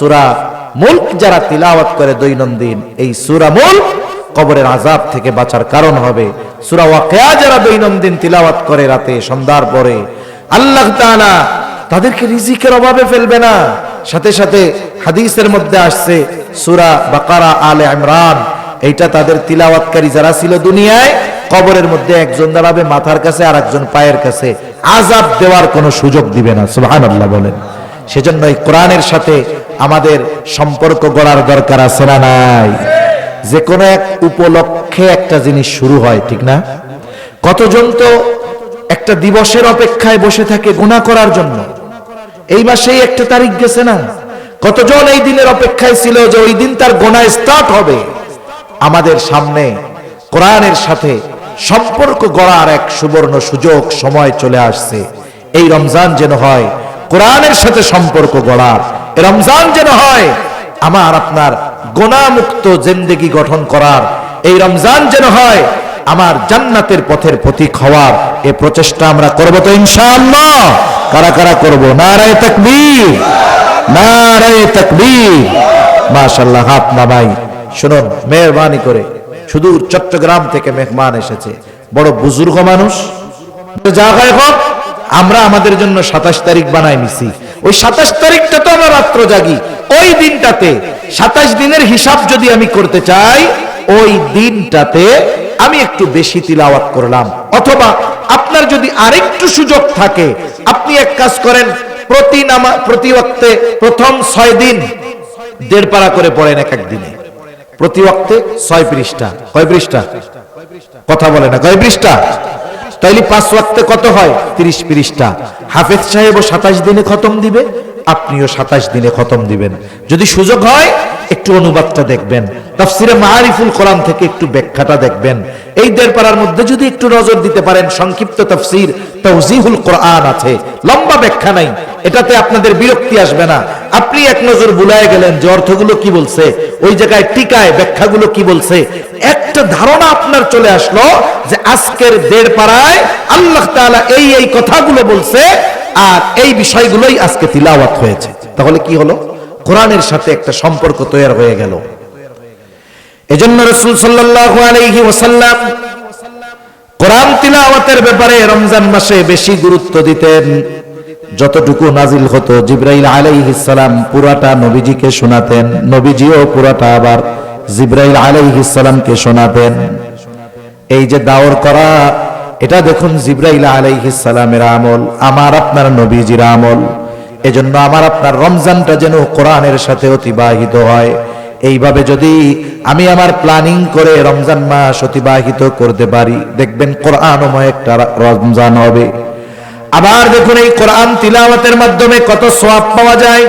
সুরা মুল্ক যারা তিলাওয়াত করে দৈনন্দিন, এই সুরা মুল্ক কবরের আজাব থেকে বাঁচার কারণ হবে। সুরা ওয়াকিয়া যারা দৈনন্দিন তিলাওয়াত করে রাতে, সন্ধ্যার পরে, আল্লাহ তাআলা তাদেরকে রিজিকের অভাবে ফেলবে না। সাথে সাথে হাদিসের মধ্যে আসছে, সুরা বাকারা আলে ইমরান, এইটা তাদের তিলাওয়াতকারী যারা ছিল দুনিয়ায়, কবরের মধ্যে একজন দাঁড়াবে মাথার কাছে আর একজন পায়ের কাছে। আজাব দেওয়ার কোনো সুযোগ দিবে না, সুবহানাল্লাহ বলেন। সেজন্য এই কোরআনের সাথে আমাদের সম্পর্ক গড়ার দরকার আছে না নাই? যে কোনো এক উপলক্ষে একটা জিনিস শুরু হয়, ঠিক না? কতজন তো একটা দিবসের অপেক্ষায় বসে থাকে গুণা করার জন্য? এই মাসেই একটা তারিখ গেছে না? কতজন এই দিনের অপেক্ষায় ছিল যে ওই দিন তার গোনা স্টার্ট হবে? আমাদের সামনে কোরআনের সাথে সম্পর্ক গড়ার এক সুবর্ণ সুযোগ, সময় চলে আসছে। এই রমজান যেন হয় কোরআনের সাথে সম্পর্ক গড়ার। রমজান যেন হয়, আমার আপনার গোনামুক্ত জিন্দেগি গঠন করার। এই রমজান যেন হয়, আমার জান্নাতের পথের প্রতীক হওয়ার। এ প্রচেষ্টা আমরা করব তো ইনশাআল্লাহ। কারা কারা করব? নারায়ে তাকবীর। নারায়ে তাকবীর। মাশাআল্লাহ, হাত নামাই। শুনুন, মেহরবানি করে। শুধু চট্টগ্রাম থেকে মেহমান এসেছে। বড় বুজুর্গ মানুষ। জায়গায় হোক আমরা আমাদের জন্য সাতাশ তারিখ বানাই নিছি। ওই সাতাশ তারিখটা তো আমরা রাত্র জাগি। ওই দিনটাতে, সাতাশ দিনের হিসাব যদি আমি করতে চাই, ওই দিনটাতে আমি একটু বেশি তিলাওয়াত করলাম। অথবা আপনার যদি আরেকটু সুযোগ থাকে, আপনি এক কাজ করেন, প্রতি নামা, প্রতি ওয়াক্তে প্রথম ছয় দিন দেড় পারা করে পড়েন এক এক দিনে। প্রতি ওয়াক্তে ছয় পৃষ্ঠা। কয় পৃষ্ঠা? কথা বলে না। কয় পৃষ্ঠা? তাইলে পাঁচ ওয়াক্তে কত হয়? তিরিশ পৃষ্ঠা হাফেজ সাহেবও সাতাশ দিনে খতম দিবে, আপনিও সাতাশ দিনে খতম দিবেন। যদি সুযোগ হয়, একটু অনুবাদটা দেখবেন। তাফসিরে মারিফুল কোরআন থেকে একটু ব্যাখ্যাটা দেখবেন। এই দেড় পাড়ার মধ্যে যদি একটু নজর দিতে পারেন, সংক্ষিপ্ত তাফসির তৌজিহুল কোরআন আছে। লম্বা ব্যাখ্যা নাই। এটাতে আপনাদের বিরক্তি আসবে না। আপনি এক নজর বুলায় গেলেন যে অর্থগুলো কি বলছে, ওই জায়গায় টিকায় ব্যাখ্যাগুলো কি বলছে। একটা ধারণা আপনার চলে আসলো যে আজকের দেড় পাড়ায় আল্লাহ তাআলা এই এই কথাগুলো বলছে আর এই বিষয়গুলোই আজকে তিলাওয়াত হয়েছে। তাহলে কি হলো? কোরআনের সাথে একটা সম্পর্ক তৈরি হয়ে গেল। এজন্য রসুল সাল্লাল্লাহু আলাইহি কোরআন তিলাওয়াতের ব্যাপারে রমজান মাসে বেশি গুরুত্ব দিতেন। যতটুকু নাজিল হতো, জিব্রাইল আলাইহিস পুরাটা নবীজিকে শোনাতেন, নবীজিও পুরাটা আবার জিব্রাইল আলাইহিস শোনাতেন। এই যে দাওর করা, এটা দেখুন জিব্রাইল আলাইহিস আমল, আমার আপনার নবীজির আমল। এজন্য আমার আপনার রমজানটা যেন কোরআনের সাথে অতিবাহিত হয়। এইভাবে যদি আমি আমার প্ল্যানিং করে রমজান মাস অতিবাহিত করতে পারি, দেখবেন কোরআনময় একটা রমজান হবে। আবার দেখুন এই কোরআন তিলাওয়াতের মাধ্যমে কত সোয়াব পাওয়া যায়।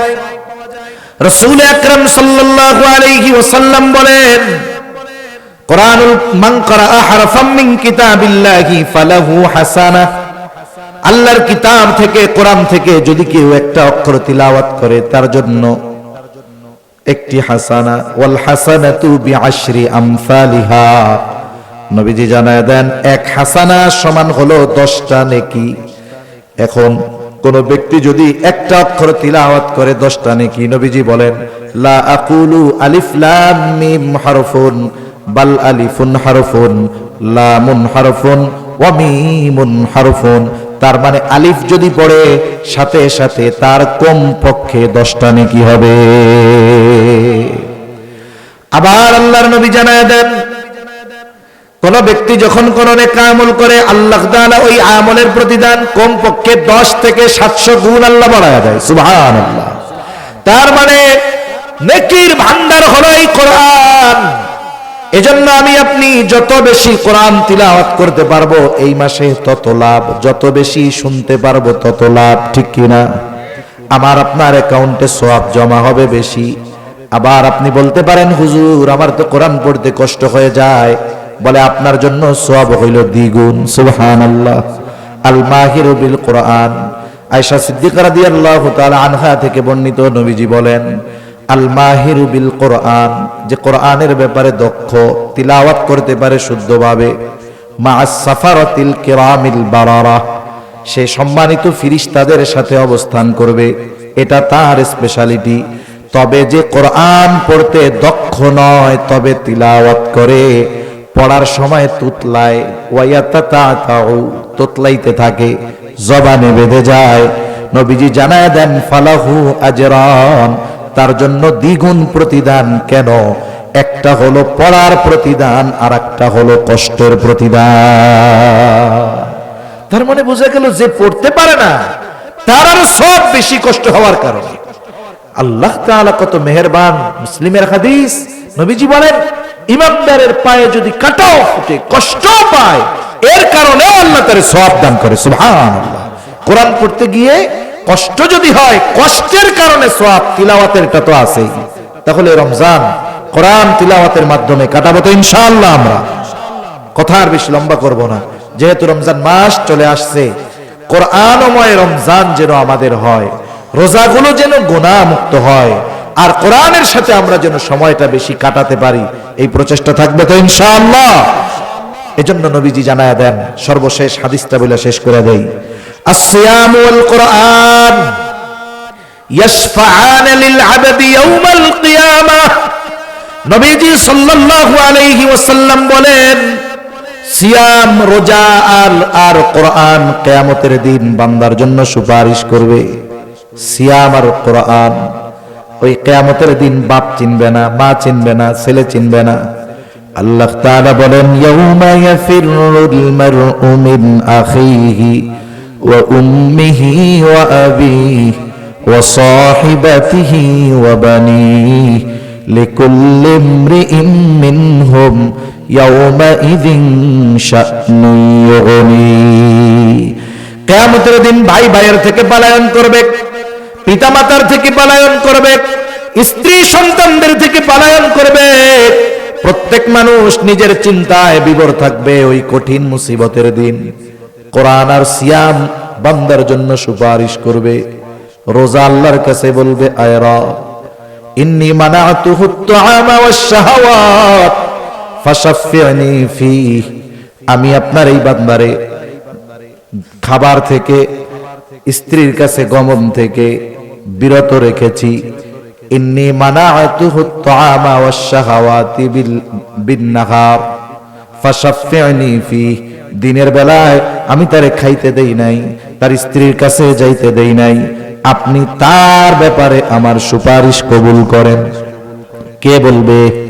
রসুল আকরাম সাল্লাল্লাহু আলাইহি ওয়াসাল্লাম বলেন, কোরআনুল মান করা হারফাম মিন কিতাবিল্লাহি ফালাহু হাসানাহ আল্লাহর কিতাব থেকে, কোরআন থেকে যদি কেউ একটা অক্ষর তিলাওয়াত করে, তার জন্য একটি হাসানা, ওয়াল হাসানাতু বিআশরি আমসালিহা। নবীজি জানায় দেন, এক হাসানা সমান হলো দশটা নেকি। এখন কোন ব্যক্তি যদি একটা অক্ষর তিলাওয়াত করে দশটা নেকি, নবীজি বলেন, লা আকুলু আলিফ লাম মিম হারফুন, বাল আলিফুন হারফুন, লামুন হারফুন, ওয়া মিমুন হারফুন। তার মানে আলিফ যদি পড়ে, সাথে সাথে তার কম পক্ষে দশটা নেকি হবে। আবার আল্লাহর নবী জানায় দেন কোন ব্যক্তি যখন কোন নেকা আমল করে, আল্লাহ তাআলা ওই আমলের প্রতিদান কম পক্ষে দশ থেকে সাতশো গুণ আল্লাহ বাড়ায় দেয় সুবহান তার মানে নেকির ভান্ডার হলো এই কোরআন। এজন্য আমি আপনি যত বেশি কোরআন তিলাওয়াত করতে পারব, এই মাসে তত লাভ, যত বেশি শুনতে পারব তত লাভ, ঠিক কিনা? আমার আপনার অ্যাকাউন্টে সোয়াব জমা হবে বেশি। আবার আপনি বলতে পারেন, হুজুর, আমার তো কোরআন পড়তে কষ্ট হয়ে যায়। বলে, আপনার জন্য সব হইল দ্বিগুণ। সুবহানাল্লাহ। আল মাহির বিল কোরআন। আয়েশা সিদ্দিকা রাদিয়াল্লাহু তাআলা আনহা থেকে বর্ণিত নবীজি বলেন আল মাহিরু বিল কোরআন, যে কোরআনের ব্যাপারে দক্ষ, তিলাওয়াত করতে পারে শুদ্ধভাবে মা সাফারাতিল কিরামিল বারারা। সে সম্মানিত ফিরিস্তাদের সাথে অবস্থান করবে, এটা তার স্পেশালিটি তবে যে কোরআন পড়তে দক্ষ নয়, তবে তিলাওয়াত করে। পড়ার সময় তুতলায় তুতলাইতে থাকে, জবানে বেঁধে যায়। নবীজি জানায় দেন, ফালাহু আজরান, তার জন্য দ্বিগুণ প্রতিদান কেন? একটা হলো পড়ার প্রতিদান আর একটা হলো কষ্টের প্রতিদান। তার মানে বোঝা গেল যে পড়তে পারে না, তার আরও সব বেশি কষ্ট হওয়ার কারণে। আল্লাহ তাআলা কত মেহেরবান, মুসলিমের হাদিস। নবীজি বলেন ইমামদারের পায়ে যদি কাটাও ফুটে কষ্ট পায়, এর কারণে আল্লাহ তার সব দান করে, সুবহানাল্লাহ। কোরআন পড়তে গিয়ে কষ্ট যদি হয়, কষ্টের কারণে সওয়াব তিলাওয়াতেরটা তো আছেই। তাহলে রমজান, কোরআন তিলাওয়াতের মাধ্যমে কাটাবো তো ইনশাআল্লাহ আমরা। কথা আর বেশি লম্বা করব না। যেহেতু রমজান মাস চলে আসছে, কোরআনময় রমজান যেন আমাদের হয়, রোজাগুলো যেন গোনা মুক্ত হয় আর কোরআনের সাথে আমরা যেন সময়টা বেশি কাটাতে পারি, এই প্রচেষ্টা থাকবে তো ইনশাআল্লাহ। এজন্য নবীজি জানায়া দেন, সর্বশেষ হাদিসটা বলে শেষ করে দেই। আসিয়াম ওয়াল কোরআন ইয়াশফাআন লিল আবদি ইয়াউমাল কিয়ামাহ নবীজি সাল্লাল্লাহু আলাইহি ওয়াসাল্লাম বলেন, সিয়াম, রোজা আর আর কোরআন কিয়ামতের দিন বান্দার জন্য সুপারিশ করবে। সিয়াম আর কোরআন ওই কিয়ামতের দিন বাপ চিনবে না মা চিনবে না ছেলে চিনবে না আল্লাহ তাআলা বলেন ইয়াউমা ইয়াফিরুল মারউ মিন আখিহি ওয়া উম্মিহি ওয়া আবিহি ওয়া সাহিবাতিহি ওয়া বানিহি لكل امرئ منهم يومئذ شأن يغنيه কেয়ামতের দিন ভাই ভাইয়ের থেকে পালায়ন করবে পিতামাতার থেকে পালায়ন করবে, স্ত্রী সন্তানদের থেকে পালায়ন করবে। প্রত্যেক মানুষ নিজের চিন্তায় বিবর থাকবে ওই কঠিন মুসিবতের দিন। কোরআন আর সিয়াম বান্দার জন্য সুপারিশ করবে। রোজা আল্লাহর কাছে বলবে ইন্নি আমি আপনার এই বান্দারে খাবার থেকে স্ত্রীর কাছে গমন থেকে বিরত রেখেছি। দিনের বেলায় আমি তারে খাইতে দেই নাই, তার স্ত্রীর কাছে যাইতে দেই নাই। আপনি তার ব্যাপারে আমার সুপারিশ কবুল করেন। কে বলবে?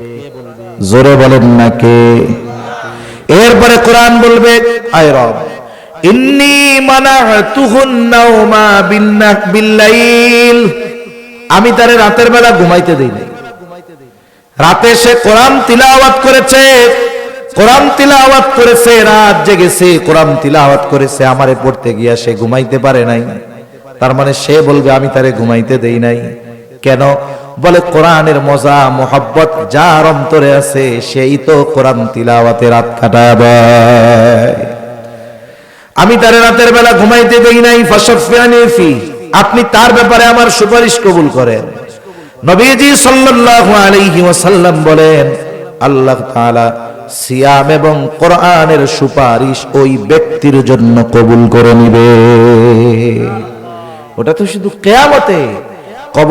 জোরে বলেন না কে। এরপরে কোরআন বলবে, আয় রব। আমি তারে রাতের বেলা ঘুমাইতে দেই নাই। রাতে সে কোরআন তিলাওয়াত করেছে, কোরআন তিলাওয়াত করেছে, রাত জেগেছে, কোরআন তিলাওয়াত করেছে, আমারে পড়তে গিয়া সে ঘুমাইতে পারে নাই। তার মানে সে বলবে, আমি তারে ঘুমাইতে দেই নাই। কেন? বলে, কোরআনের মজা, মোহাব্বত যার অন্তরে আছে, সেই তো কোরআন তিলাওয়াতে রাত কাটাবে আমি তারে রাতের বেলা ঘুমাইতে দেই নাই ফি। আপনি তার ব্যাপারে আমার সুপারিশ কবুল করেন। নবীজি সাল্লাল্লাহু আলাইহি ওয়াসাল্লাম বলেন, আল্লাহ তাআলা সিয়াম এবং কোরআনের সুপারিশ ওই ব্যক্তির জন্য কবুল করে নিবে। ওটা তো শুধু কেয়ামতে। কবর